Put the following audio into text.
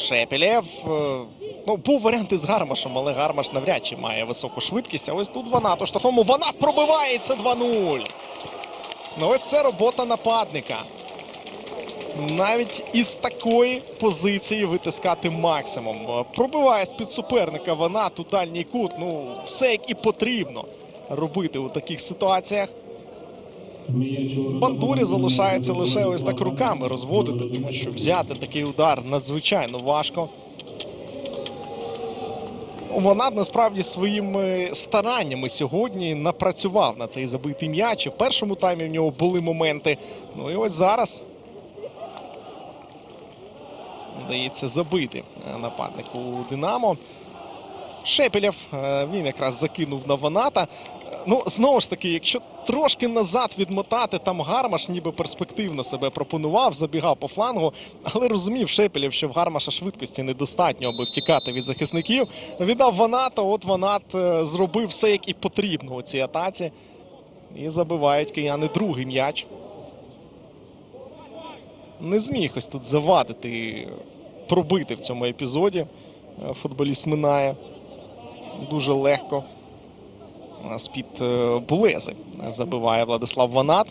Шепелєв. е, Ну, був варіант із Гармашем, але Гармаш навряд чи має високу швидкість. А ось тут Ванат у штрафному. Ванат пробивається 2-0. Ну, ось це робота нападника. Навіть із такої позиції витискати максимум. Е, Пробиває з-під суперника Ванат у дальній кут. Ну, все як і потрібно робити у таких ситуаціях. Бандурі залишається лише ось так руками розводити, тому що взяти такий удар надзвичайно важко. Вона насправді своїми стараннями сьогодні напрацював на цей забитий м'яч. В першому таймі в нього були моменти. Ну і ось зараз вдається забити нападнику Динамо. Шепелєв е, він якраз закинув на Ваната. Ну, знову ж таки, якщо трошки назад відмотати, там Гармаш ніби перспективно себе пропонував, забігав по флангу, але розумів Шепелєв, що в Гармаша швидкості недостатньо, аби втікати від захисників. Віддав Ваната, от Ванат е, зробив все, як і потрібно у цій атаці. І забивають кияни другий м'яч. Не зміг ось тут завадити, пробити в цьому епізоді. Е, Футболіст минає дуже легко. З-під е, Булези забиває Владислав Ванат.